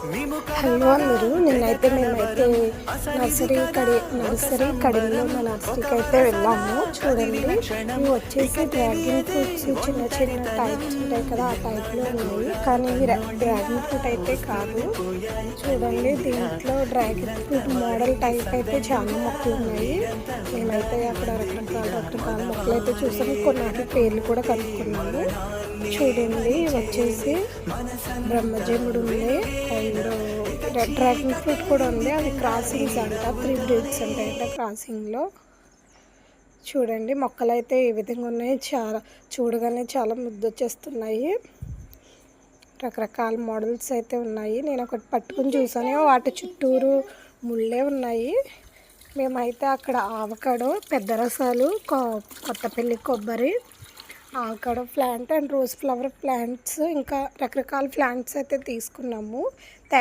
Hello అందరూ నిన్నైతే మేమైతే నర్సరీ కడి నర్సరీ కడిలో మా నర్సరీకి అయితే వెళ్ళాము. చూడండి ఇవి వచ్చేసి డ్రాగన్ ఫ్రూట్స్ చిన్న చిన్న టైప్స్ ఉంటాయి కదా ఆ టైప్లో ఉన్నాయి. కానీ డ్రాగన్ ఫ్రూట్ అయితే కాదు. చూడండి దీంట్లో డ్రాగన్ ఫ్రూట్ మోడల్ టైప్ అయితే చాలా మొక్కలు ఉన్నాయి. మేమైతే అక్కడ రకరకాల రకరకాల మొక్కలు అయితే చూసాము. కొన్ని పేర్లు కూడా కనుక్కున్నాము. చూడండి వచ్చేసి బ్రహ్మజముడు ఉంది. డ్రాగన్ ఫ్రూట్ కూడా ఉంది. అది క్రాసింగ్స్ అంట. త్రీ బ్రీడ్స్ ఉంటాయంట క్రాసింగ్లో. చూడండి మొక్కలు అయితే ఈ విధంగా ఉన్నాయి. చాలా చూడగానే చాలా ముద్దొచ్చేస్తున్నాయి. రకరకాల మోడల్స్ అయితే ఉన్నాయి. నేను ఒకటి పట్టుకుని చూసాను వాటి చుట్టూరు ముళ్ళే ఉన్నాయి. మేమైతే అక్కడ ఆవకాడో పెద్ద రసాలు కొ- కొత్తపల్లి కొబ్బరి avocado plant and rose flower plants ఇంకా రకరకాల ప్లాంట్స్ అయితే తీసుకున్నాము. థ్యాంక్